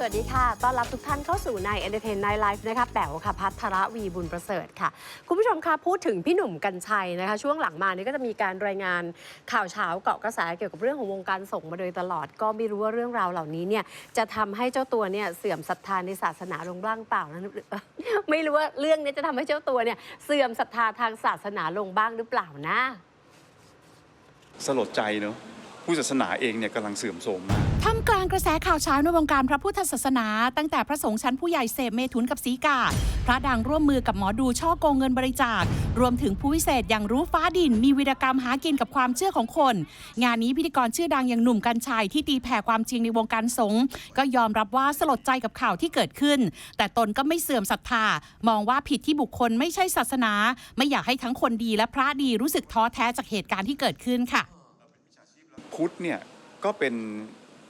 สวัสดีค่ะ ต้อนรับทุกท่านเข้าสู่ใน Entertain Night Life นะคะ แป๋วค่ะ พัทรวีบุญประเสริฐค่ะ คุณผู้ชมคะ พูดถึงพี่หนุ่มกัญชัยนะคะ ช่วงหลังมานี่ก็จะมีการรายงานข่าวเช้าเกาะกระแสเกี่ยวกับเรื่องของวงการส่งมาโดยตลอด ก็ไม่รู้ว่าเรื่องราวเหล่านี้เนี่ยจะทำให้เจ้าตัวเนี่ยเสื่อมศรัทธาในศาสนาลงบ้างเปล่านะไม่รู้ว่าเรื่องนี้จะทำให้เจ้าตัวเนี่ยเสื่อมศรัทธาทางศาสนาลงบ้างหรือเปล่านะ สลดใจเนอะผู้ศาสนาเองเนี่ยกำลังเสื่อมโทรมมาก ท่ามกลางกระแสข่าวเช้าในวงการพระพุทธศาสนา ตั้งแต่พระสงฆ์ชั้นผู้ใหญ่เสพเมถุนกับสีกาพระดังร่วมมือกับหมอดูช่อโกงเงินบริจาค รวมถึงผู้วิเศษอย่างรู้ฟ้าดิน มีวีรกรรมหากินกับความเชื่อของคน งานนี้พิธีกรชื่อดังอย่างหนุ่มกัญชัยที่ตีแผ่ความจริงในวงการสงฆ์ก็ยอมรับว่าสลดใจกับข่าวที่เกิดขึ้น แต่ตนก็ไม่เสื่อมศรัทธามองว่าผิดที่บุคคลไม่ใช่ศาสนา ไม่อยากให้ทั้งคนดีและพระดีรู้สึกท้อแท้จากเหตุการณ์ที่เกิดขึ้นค่ะพุทธเนี่ยก็เป็น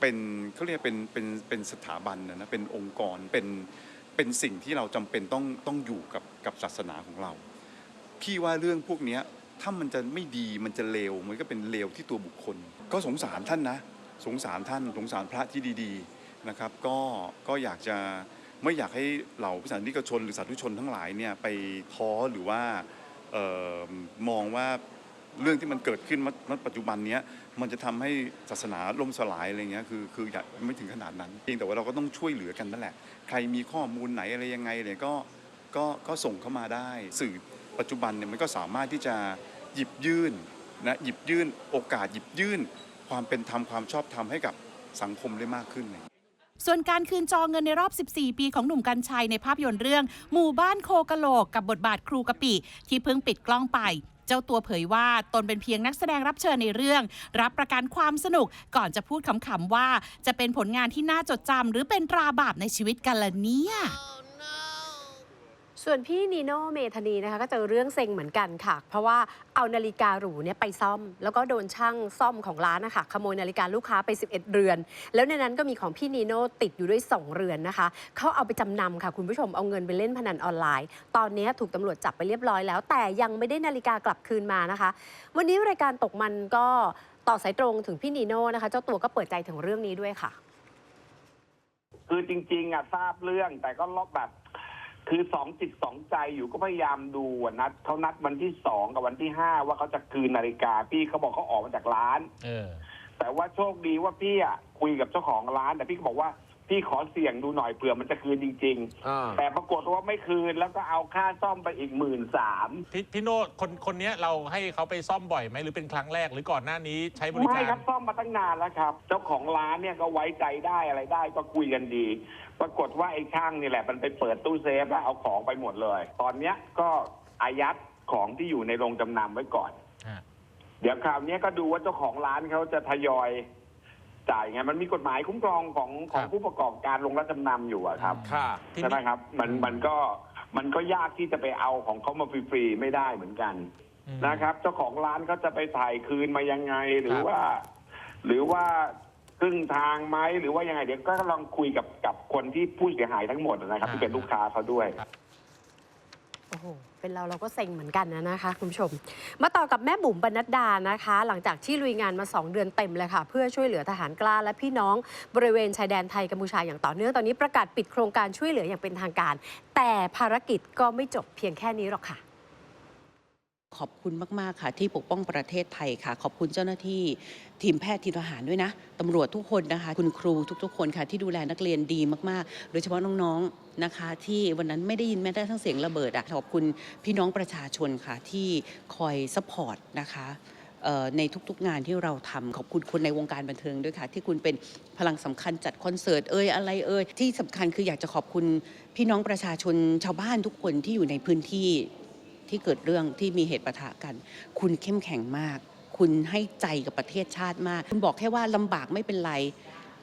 เป็นเขาเรียกเป็นเป็นเป็นสถาบันนะนะเป็นองค์กรเป็นเป็นสิ่งที่เราจำเป็นต้องต้องอยู่กับกับศาสนาของเรา พี่ว่าเรื่องพวกเนี้ยถ้ามันจะไม่ดีมันจะเลวมันก็เป็นเลวที่ตัวบุคคล ก็สงสารท่านนะ สงสารท่าน สงสารพระที่ดีๆนะครับ ก็ก็อยากจะไม่อยากให้เหล่าพุทธานิกชนหรือสาธุชนทั้งหลายเนี่ยไปท้อหรือว่าออมองว่า เรื่องที่มันเกิดขึ้นณณปัจจุบันเนี้ยมันจะทำให้ศาสนาล่มสลายอะไรเงี้ยคือคืออยากไม่ถึงขนาดนั้นเพียงแต่ว่าเราก็ต้องช่วยเหลือกันนั่นแหละ ใครมีข้อมูลไหนอะไรยังไงเนี่ยก็ก็ก็ส่งเข้ามาได้ สื่อปัจจุบันเนี่ยมันก็สามารถที่จะหยิบยื่นนะหยิบยื่นโอกาสหยิบยื่น ความเป็นธรรมความชอบธรรมให้กับสังคมได้มากขึ้นส่วนการคืนจองเงินในรอบ 14 ปีของหนุ่มกัญชัยในภาพยนตร์เรื่อง หมู่บ้านโคกะโหลกกับบทบาทครูกะปิ ที่เพิ่งปิดกล้องไป เจ้าตัวเผยว่าตนเป็นเพียงนักแสดงรับเชิญในเรื่อง รับประกันความสนุกก่อนจะพูดขำๆว่า จะเป็นผลงานที่น่าจดจำหรือเป็นตราบาปในชีวิตกันละเนี่ย ส่วนพี่นีโน่เมธานีนะคะก็เจอเรื่องเซ็งเหมือนกันค่ะ เพราะว่าเอานาฬิกาหรูเนี่ยไปซ่อม แล้วก็โดนช่างซ่อมของร้านนะคะขโมยนาฬิกาลูกค้าไป 11 เรือน แล้วในนั้นก็มีของพี่นีโน่ติดอยู่ด้วย 2 เรือนนะคะเขาเอาไปจำนำค่ะ คุณผู้ชมเอาเงินไปเล่นพนันออนไลน์ ตอนนี้ถูกตำรวจจับไปเรียบร้อยแล้ว แต่ยังไม่ได้นาฬิกากลับคืนมานะคะ วันนี้รายการตกมันก็ต่อสายตรงถึงพี่นีโน่นะคะ เจ้าตัวก็เปิดใจถึงเรื่องนี้ด้วยค่ะ คือจริงๆอะทราบเรื่องแต่ก็ล็อกแบบ คือสองจิตสองใจอยู่ก็พยายามดูอะนัดเขานัดวันที่สองกับวันที่ห้าว่าเขาจะคืนนาฬิกา พี่เขาบอกเขาออกมาจากร้าน เออ แต่ว่าโชคดีว่าพี่อะคุยกับเจ้าของร้านแต่พี่ก็บอกว่า พี่ขอเสี่ยงดูหน่อยเผื่อมันจะคืนจริง อ่า ๆ แต่ปรากฏว่าไม่คืนแล้วก็เอาค่าซ่อมไปอีกหมื่นสาม พี่พี่โน้ตคนคนเนี้ยเราให้เขาไปซ่อมบ่อยไหมหรือเป็นครั้งแรกหรือก่อนหน้านี้ใช้บริไม่การครับซ่อมมาตั้งนานแล้วครับ เจ้าของร้านเนี่ยก็ไว้ใจได้อะไรได้ก็คุยกันดี ปรากฏว่าไอ้ช่างนี่แหละ มันไปเปิดตู้เซฟแล้วเอาของไปหมดเลย ตอนเนี้ยก็อายัดของที่อยู่ในโรงจำนำไว้ก่อน ฮะ เดี๋ยวคราวเนี้ยก็ดูว่าเจ้าของร้านเขาจะทยอย จ่ายไงมันมีกฎหมายคุ้มครองของของผู้ประกอบการลงรับจำนำอยู่อะครับค่ะทีใช่ไหมนี้ครับมันมันก็มันก็ยากที่จะไปเอาของเขามาฟรีๆไม่ได้เหมือนกัน อืม นะครับ เจ้าของร้านเขาจะไปถ่ายคืนมายังไงหรือครับ ว่า หรือว่าครึ่งทางไหมหรือว่ายังไงเดี๋ยวก็ลองคุยกับกับคนที่ผู้เสียหายทั้งหมดนะครับ ที่เป็นลูกค้าเขาด้วยโอ้โห เป็นเราเราก็เซ็งเหมือนกันนะนะคะ คุณผู้ชม มาต่อกับแม่บุ๋มบรรณดดานะคะ หลังจากที่ลุยงานมา 2 เดือนเต็มเลยค่ะ เพื่อช่วยเหลือทหารกล้าและพี่น้องบริเวณชายแดนไทยกัมพูชาอย่างต่อเนื่องตอนนี้ประกาศปิดโครงการช่วยเหลืออย่างเป็นทางการ แต่ภารกิจก็ไม่จบเพียงแค่นี้หรอกค่ะ ขอบคุณมาก ๆ ค่ะที่ปกป้องประเทศไทยค่ะ ขอบคุณเจ้าหน้าที่ทีมแพทย์ทีมทหารด้วยนะตำรวจทุกคนนะคะ คุณครูทุก ๆ คนค่ะ ที่ดูแลนักเรียนดีมาก ๆ โดยเฉพาะน้อง ๆ นะคะ ที่วันนั้นไม่ได้ยินแม้แต่ทั้งเสียงระเบิดอะขอบคุณพี่น้องประชาชนค่ะ ที่คอยซัพพอร์ตนะคะในทุกๆงานที่เราทำขอบคุณคนในวงการบันเทิงด้วยค่ะ ที่คุณเป็นพลังสำคัญจัดคอนเสิร์ตเอ่ยอะไรเอ่ยที่สำคัญคืออยากจะขอบคุณพี่น้องประชาชนชาวบ้านทุกคนที่อยู่ในพื้นที่ ที่เกิดเรื่องที่มีเหตุปะทะกัน คุณเข้มแข็งมาก คุณให้ใจกับประเทศชาติมาก คุณบอกแค่ว่าลำบากไม่เป็นไร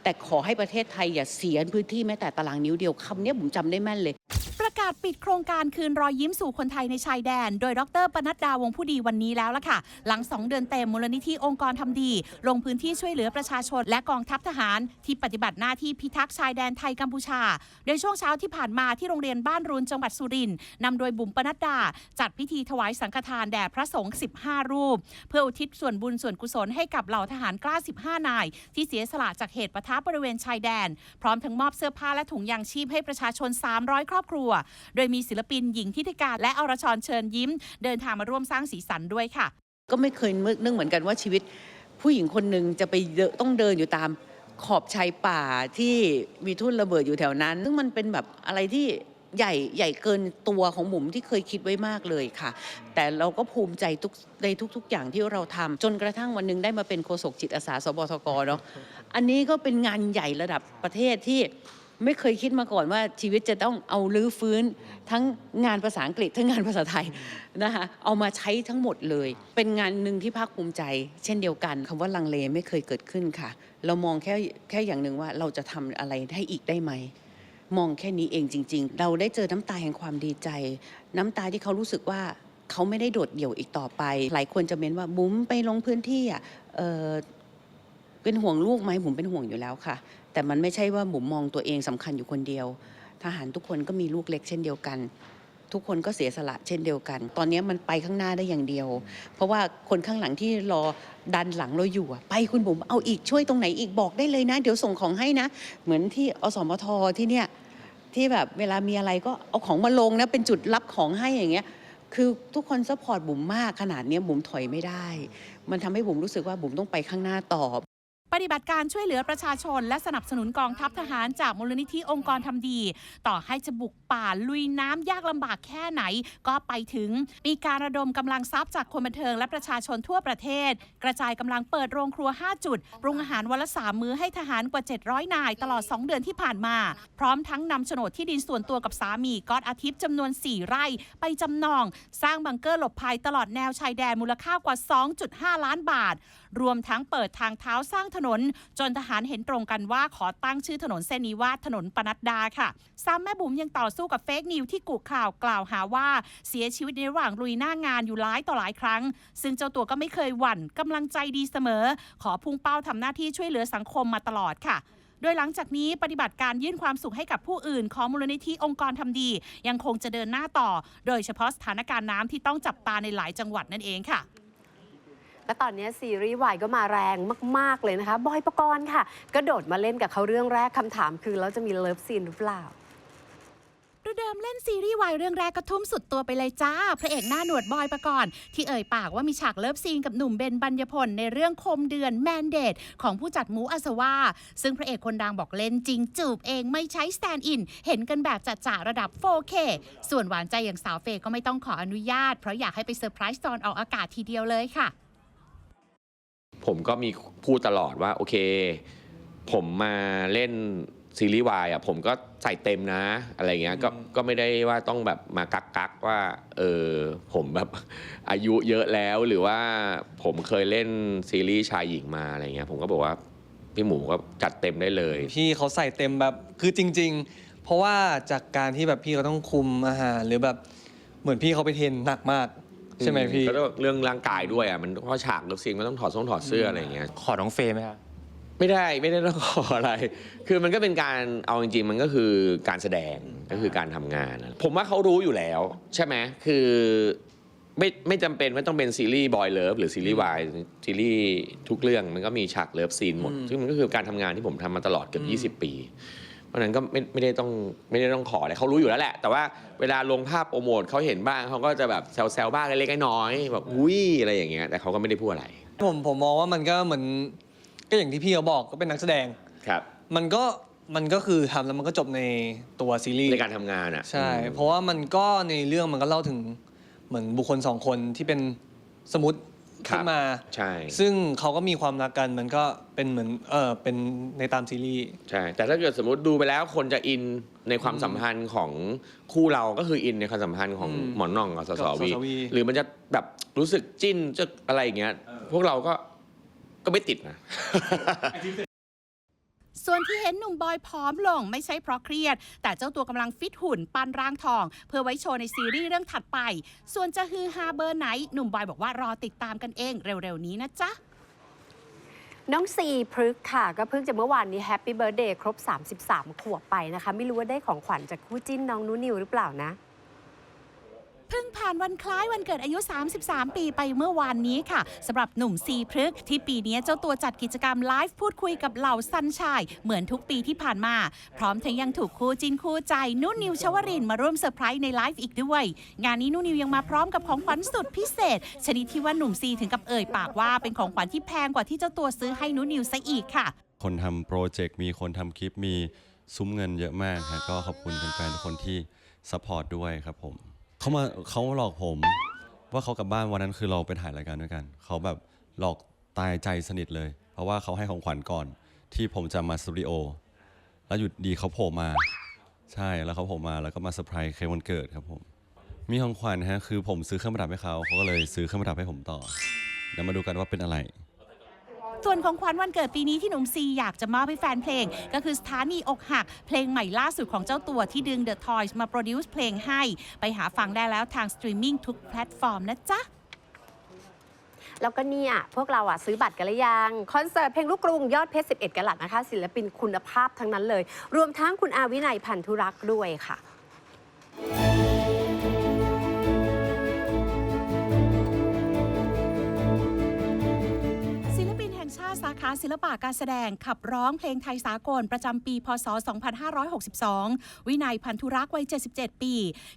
แต่ขอให้ประเทศไทยอย่าเสียพื้นที่แม้แต่ตารางนิ้วเดียวคำนี้ผมจำได้แม่นเลยาศปิดโครงการคืนรอยยิ้มสู่คนไทยในชายแดน โดยดรปนัดดาวงผู้ดีวันนี้แล้วล่ะค่ะ หลัง 2 เดือนเต็มมูลนิธิองค์กรทำดี ลงพื้นที่ช่วยเหลือประชาชน และกองทัพทหาร ที่ปฏิบัติหน้าที่พิทักษ์ชายแดนไทยกัมพูชา โดยช่วงเช้าที่ผ่านมาที่โรงเรียนบ้านรุนจังหวัดสุรินทร์นำโดยบุ๋มปนัดดา จัดพิธีถวายสังฆทานแด่พระสงฆ์15 รูป เพื่ออุทิศส่วนบุญส่วนกุศลให้กับเหล่าทหารกล้า 15 นาย ที่เสียสละจากเหตุปะทะบริเวณชายแดน พร้อมทั้งมอบเสื้อผ้าและถุงยางชีพให้ประชาชน 300 ครอบครัวโดยมีศิลปินหญิงทิติการและอรชรเชิญยิ้ม เดินทางมาร่วมสร้างสีสันด้วยค่ะ ก็ไม่เคยนึกเหมือนกันว่าชีวิต ผู้หญิงคนหนึ่งจะไปเดินต้องเดินอยู่ตามขอบชายป่าที่มีทุ่นระเบิดอยู่แถวนั้น ซึ่งมันเป็นแบบอะไรที่ใหญ่ใหญ่เกินตัวของบุ๋มที่เคยคิดไว้มากเลยค่ะ แต่เราก็ภูมิใจทุกในทุก ๆ อย่างที่เราทำจนกระทั่งวันหนึ่งได้มาเป็นโฆษกจิตอาสาสบทกเนาะอันนี้ก็เป็นงานใหญ่ระดับประเทศที่ ไม่เคยคิดมาก่อนว่าชีวิตจะต้องเอาลื้อฟื้นทั้งงานภาษาอังกฤษทั้งงานภาษาไทยนะคะเอามาใช้ทั้งหมดเลย เป็นงานหนึ่งที่ภาคภูมิใจ เช่นเดียวกันคำว่าลังเลไม่เคยเกิดขึ้นค่ะ เรามองแค่แค่อย่างหนึ่งว่าเราจะทำอะไรให้อีกได้ไหมมองแค่นี้เองจริง ๆ เราได้เจอน้ำตาแห่งความดีใจ น้ำตาที่เขารู้สึกว่าเขาไม่ได้โดดเดี่ยวอีกต่อไป หลายคนจะเม้นว่าบุ๋มไปลงพื้นที่อะเออเป็นห่วงลูกไหมบุ๋มเป็นห่วงอยู่แล้วค่ะ แต่มันไม่ใช่ว่าบุ๋มมองตัวเองสำคัญอยู่คนเดียว ทหารทุกคนก็มีลูกเล็กเช่นเดียวกัน ทุกคนก็เสียสละเช่นเดียวกัน ตอนนี้มันไปข้างหน้าได้อย่างเดียว เพราะว่าคนข้างหลังที่รอดันหลังเราอยู่อะไปคุณบุ๋มเอาอีกช่วยตรงไหนอีกบอกได้เลยนะ เดี๋ยวส่งของให้นะ เหมือนที่อสมทที่เนี่ยที่แบบเวลามีอะไรก็เอาของมาลงนะเป็นจุดรับของให้อย่างเงี้ยคือทุกคนซัพพอร์ตบุ๋มมากขนาดนี้บุ๋มถอยไม่ได้ มันทำให้บุ๋มรู้สึกว่าบุ๋มต้องไปข้างหน้าต่อ ปฏิบัติการช่วยเหลือประชาชน และสนับสนุนกองทัพทหารจากมูลนิธิองค์กรทำดี ต่อให้จะบุกป่าลุยน้ำยากลำบากแค่ไหน ก็ไปถึงมีการระดมกำลังทรัพย์จากคนบันเทิงและประชาชนทั่วประเทศ กระจายกำลังเปิดโรงครัว 5 จุด ปรุงอาหารวันละสามมื้อให้ทหารกว่า 700 นาย ตลอด 2 เดือนที่ผ่านมา พร้อมทั้งนำโฉนดที่ดินส่วนตัวกับสามีก๊อตอาทิตย์จำนวน 4 ไร่ ไปจำนอง สร้างบังเกอร์หลบภัยตลอดแนวชายแดนมูลค่ากว่า 2.5 ล้านบาท รวมทั้งเปิดทางเท้าสร้างถนน จนทหารเห็นตรงกันว่าขอตั้งชื่อถนนเส้นนี้ว่าถนนปนัดดาค่ะซ้ำแม่บุ๋มยังต่อสู้กับเฟกนิวที่กุข่าวกล่าวหาว่าเสียชีวิตในระหว่างลุยหน้างานอยู่หลายต่อหลายครั้ง ซึ่งเจ้าตัวก็ไม่เคยหวั่นกำลังใจดีเสมอ ขอพุ่งเป้าทำหน้าที่ช่วยเหลือสังคมมาตลอดค่ะโดยหลังจากนี้ปฏิบัติการยื่นความสุขให้กับผู้อื่น ของมูลนิธิองค์กรทำดี ยังคงจะเดินหน้าต่อ โดยเฉพาะสถานการณ์น้ำที่ต้องจับตาในหลายจังหวัดนั่นเองค่ะ และตอนนี้ซีรีส์วายก็มาแรงมาก ๆ เลยนะคะ บอยปกรณ์ค่ะก็โดดมาเล่นกับเขาเรื่องแรกคำถามคือแล้วจะมีเลิฟซีนหรือเปล่า เดิมเล่นซีรีส์วายเรื่องแรกก็ทุ่มสุดตัวไปเลยจ้า พระเอกหน้าหนวดบอยประกรณ์ที่เอ่ยปากว่ามีฉากเลิฟซีนกับหนุ่มเบนบัญญพลในเรื่องคมเดือนแมนเดตของผู้จัดมูอัสวาซึ่งพระเอกคนดังบอกเล่นจริงจูบเองไม่ใช้สแตนด์อิน เห็นกันแบบจัดจ่าระดับ 4K ส่วนหวานใจอย่างสาวเฟยก็ไม่ต้องขออนุญาต เพราะอยากให้ไปเซอร์ไพรส์ตอนออกอากาศทีเดียวเลยค่ะ ผมก็มีพูดตลอดว่าโอเค ผมมาเล่น ซีรีส์วายอะผมก็ใส่เต็มนะ อะไรเงี้ยก็ก็ไม่ได้ว่าต้องแบบมากักกักๆว่าเออผมแบบอายุเยอะแล้วหรือว่าผมเคยเล่นซีรีส์ชายหญิงมาอะไรเงี้ยผมก็บอกว่าพี่หมูก็จัดเต็มได้เลย พี่เขาใส่เต็มแบบคือจริง ๆ เพราะว่าจากการที่แบบพี่เขาต้องคุมอาหารหรือแบบเหมือนพี่เขาไปเทรนหนักมาก ใช่ไหมพี่ก็เรื่องร่างกายด้วยอะมันเพราะฉากเลิฟซีนมันต้องถอดส่งถอดเสื้ออะไรเงี้ยขอน้องเฟย์ไหมครับ ไม่ได้ไม่ได้ต้องขออะไร คือมันก็เป็นการเอาจริงๆ มันก็คือการแสดงก็คือการทำงานนะผมว่าเขารู้อยู่แล้ว ใช่ไหมคือไม่ไม่จำเป็นไม่ต้องเป็นซีรีส์บอยเลิฟหรือซีรีส์วายซีรีส์ทุกเรื่องมันก็มีฉากเลิฟซีนหมดอืมซึ่งมันก็คือการทำงานที่ผมทำมาตลอดเกือบ20 ปี เพราะฉะนั้นก็ไม่ไม่ได้ต้องไม่ได้ต้องขออะไรเขารู้อยู่แล้วแหละ แต่ว่าเวลาลงภาพโปรโมทเขาเห็นบ้างเขาก็จะแบบแซวๆบ้างเล็กๆน้อยๆแบบอุ้ยอะไรอย่างเงี้ยแต่เขาก็ไม่ได้พูดอะไร ผมผมมองว่ามันก็เหมือน ก็อย่างที่พี่เขาบอกก็เป็นนักแสดง ครับ มันก็มันก็คือทำแล้วมันก็จบในตัวซีรีส์ในการทำงานอะใช่อืมเพราะว่ามันก็ในเรื่องมันก็เล่าถึงเหมือนบุคคลสองคนที่เป็นสมมติขึ้นมา ใช่ ซึ่งเขาก็มีความรักกันมันก็เป็นเหมือนเออเป็นในตามซีรีส์ใช่ แต่ถ้าเกิดสมมติดูไปแล้วคนจะอินในความสัมพันธ์ของคู่เราก็คืออินในความสัมพันธ์ของอืมหมอนน่องกับสสกับวีสสวีหรือมันจะแบบรู้สึกจิ้นจะอะไรอย่างเงี้ยพวกเราก็ ก็ไม่ติดนะ ส่วนที่เห็นหนุ่มบอยผอมลงไม่ใช่เพราะเครียด แต่เจ้าตัวกำลังฟิตหุ่นปั้นร่างทอง เพื่อไว้โชว์ในซีรีส์เรื่องถัดไป ส่วนจะฮือฮาเบอร์ไหน หนุ่มบอยบอกว่ารอติดตามกันเองเร็วๆนี้นะจ๊ะ น้องซีพฤกษ์ค่ะ ก็เพิ่งจะเมื่อวานนี้แฮปปี้เบิร์ดเดย์ครบ 33 ขวบไปนะคะ ไม่รู้ว่าได้ของขวัญจากคู่จิ้นน้องนูนิวหรือเปล่านะเพิ่งผ่านวันคล้ายวันเกิดอายุ 33 ปีไปเมื่อวานนี้ค่ะสำหรับหนุ่มซีพฤกษ์ที่ปีนี้เจ้าตัวจัดกิจกรรมไลฟ์พูดคุยกับเหล่าซันชาย เหมือนทุกปีที่ผ่านมา พร้อมทั้งยังถูกคู่จินคู่ใจ นุ่นนิวชวรินมาร่วมเซอร์ไพรส์ในไลฟ์อีกด้วย งานนี้นุ่นนิวยังมาพร้อมกับของขวัญสุดพิเศษ ชนิดที่ว่าหนุ่มซีถึงกับเอ่ยปากว่าเป็นของขวัญที่แพงกว่าที่เจ้าตัวซื้อให้นุ่นนิวซะอีกค่ะ คนทำโปรเจกต์มีคนทำคลิปมีซุ้มเงินเยอะมากฮะก็ขอบคุณแฟนๆทุกคนที่ซัพพอร์ตด้วยครับผม เขามาเขาหลอกผม ว่าเขากลับบ้านวันนั้นคือเราไปถ่ายรายการด้วยกัน เขาแบบหลอกตายใจสนิทเลย เพราะว่าเขาให้ของขวัญก่อน ที่ผมจะมาสตูดิโอแล้วอยู่ดีเขาโผล่มาใช่แล้วเขาโผล่มาแล้วก็มาเซอร์ไพรส์เค้กวันเกิดครับผม มีของขวัญฮะคือผมซื้อเครื่องประดับให้เขาเขาก็เลยซื้อเครื่องประดับให้ผมต่อเดี๋ยวมาดูกันว่าเป็นอะไร ส่วนของขวัญวันเกิดปีนี้ที่หนุ่มซีอยากจะมอบให้แฟนเพลง ก็คือสถานีอกหัก เพลงใหม่ล่าสุดของเจ้าตัวที่ดึง The Toys มาโปรดิวซ์เพลงให้ ไปหาฟังได้แล้วทางสตรีมมิ่งทุกแพลตฟอร์มนะจ๊ะแล้วก็เนี่ยพวกเราอะซื้อบัตรกันหรือยัง คอนเสิร์ตเพลงลูกกรุงยอดเพชร 11กะลัดนะคะ ศิลปินคุณภาพทั้งนั้นเลย รวมทั้งคุณอาวินัยพันธุรักษ์ด้วยค่ะ ห่งชาศิลปะการแสดงขับร้องเพลงไทยสากลประจำปี พศ 2562 วินัยพันธุรักษ์วัย 77 ปี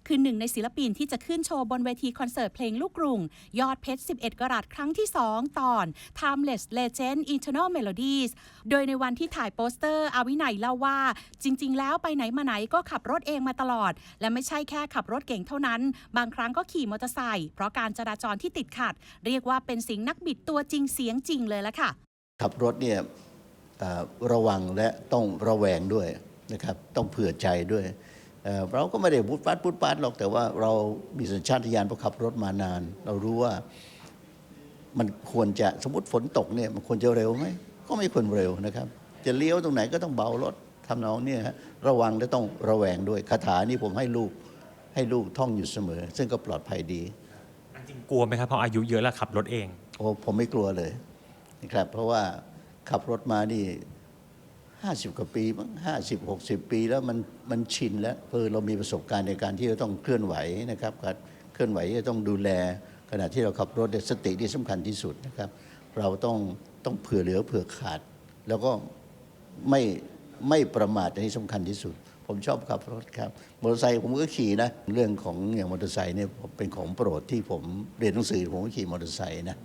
คือหนึ่งในศิลปินที่จะขึ้นโชว์บนเวทีคอนเสิร์ตเพลงลูกกรุง ยอดเพชร 11 กรัตครั้งที่ 2 ตอน Timeless Legend Eternal Melodies โดยในวันที่ถ่ายโปสเตอร์อาวินัยเล่าว่า จริง ๆ แล้วไปไหนมาไหนก็ขับรถเองมาตลอด และไม่ใช่แค่ขับรถเก่งเท่านั้น บางครั้งก็ขี่มอเตอร์ไซค์เพราะการจราจรที่ติดขัด เรียกว่าเป็นสิงห์นักบิดตัวจริงเสียงจริงเลยละค่ะ ขับรถเนี่ยเอ่อระวังและต้องระแวงด้วยนะครับต้องเผื่อใจด้วยเอ่อเราก็ไม่ได้พุดปัดพุดปัดหรอกแต่ว่าเรามีสัญชาตญาณเพราะขับรถมานาน เรารู้ว่ามันควรจะสมมติฝนตกเนี่ยมันควรจะเร็วไหมก็ไม่ควรเร็วนะครับ จะเลี้ยวตรงไหนก็ต้องเบารถทำนองเนี่ยฮะระวังและต้องระแวงด้วยคาถานี้ผมให้ลูกให้ลูกท่องอยู่เสมอ ซึ่งก็ปลอดภัยดีจริงๆกลัวไหมครับเพราะอายุเยอะแล้วขับรถเองโอ้ผมไม่กลัวเลย นะครับ เพราะว่าขับรถมานี่ห้าสิบกว่าปีมั้งห้าสิบหกสิบปีแล้วมันมันชินแล้วเพื่อเรามีประสบการณ์ในการที่จะต้องเคลื่อนไหวนะครับการเคลื่อนไหวจะต้องดูแล ขณะที่เราขับรถสติที่สำคัญที่สุดนะครับ เราต้องต้องเผื่อเหลือเผื่อขาด แล้วก็ไม่ไม่ประมาทอันนี้สำคัญที่สุด ผมชอบขับรถครับมอเตอร์ไซค์ผมก็ขี่นะเรื่องของอย่างมอเตอร์ไซค์เนี่ยเป็นของโปรดที่ผมเรียนหนังสือผมก็ขี่มอเตอร์ไซค์นะ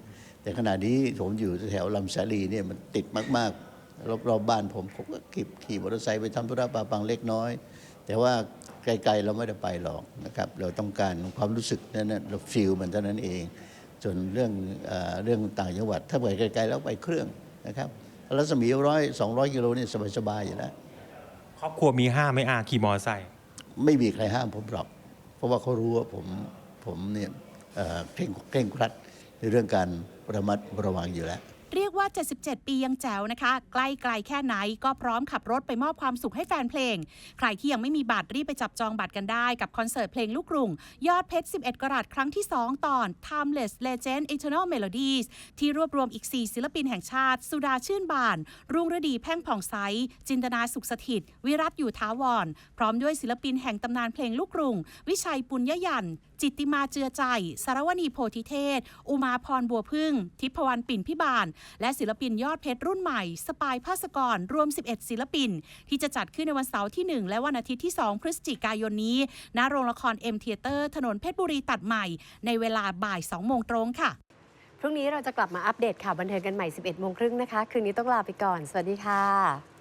แต่ขณะนี้ผมอยู่แถวลำสาลีเนี่ยมันติดมากๆรอบๆบ้านผมผมก็ขี่ขี่มอเตอร์ไซค์ไปทำธุระปาปังเล็กน้อย แต่ว่าไกลๆเราไม่ได้ไปหรอกนะครับ เราต้องการความรู้สึกนั้นนะเราฟีลมันเท่านั้นเอง ส่วนเรื่องเออเรื่องต่างจังหวัด ถ้าไปไกลๆแล้วไปเครื่องนะครับรัศมีร้อยสองร้อยกิโลนี่สบายๆอยู่แล้วครอบครัวมีห้ามไหม่อาขี่มอเตอร์ไซค์ไม่มีใครห้ามผมหรอก เพราะว่าเขารู้ว่าผมผมเนี่ยเอ่อเคร่งเคร่งครัด ในเรื่องการระมัดระวังอยู่แล้ว ว่า 77 ปียังแจ๋วนะคะ ใกล้ไกลแค่ไหนก็พร้อมขับรถไปมอบความสุขให้แฟนเพลง ใครที่ยังไม่มีบัตรรีบไปจับจองบัตรกันได้กับคอนเสิร์ตเพลงลูกกรุง ยอดเพชร 11 กรัตครั้งที่ 2 ตอน Timeless Legend Eternal Melodies ที่รวบรวมอีก 4 ศิลปินแห่งชาติ สุดาชื่นบาน รุ่งฤดีแพ่งผ่องใส จินตนาสุขสถิต วิรัตอยู่ท้าวร พร้อมด้วยศิลปินแห่งตำนานเพลงลูกกรุง วิชัยปุญญยัน จิตติมาเจือใจ สารวณีโพธิเทศ อุมาพรบัวพึ่ง ทิพวรรณปิ่นพิบาล และศิลปินยอดเพชรรุ่นใหม่ สปายภาสกร รวม 11 ศิลปิน ที่จะจัดขึ้นในวันเสาร์ที่ 1 และวันอาทิตย์ที่ 2 พฤศจิกายนนี้ ณ โรงละครเอ็มเทเตอร์ถนนเพชรบุรีตัดใหม่ ในเวลาบ่าย 2 โมงตรงค่ะ พรุ่งนี้เราจะกลับมาอัปเดตข่าวบันเทิงกันใหม่ 11 โมงครึ่งนะคะ คืนนี้ต้องลาไปก่อน สวัสดีค่ะ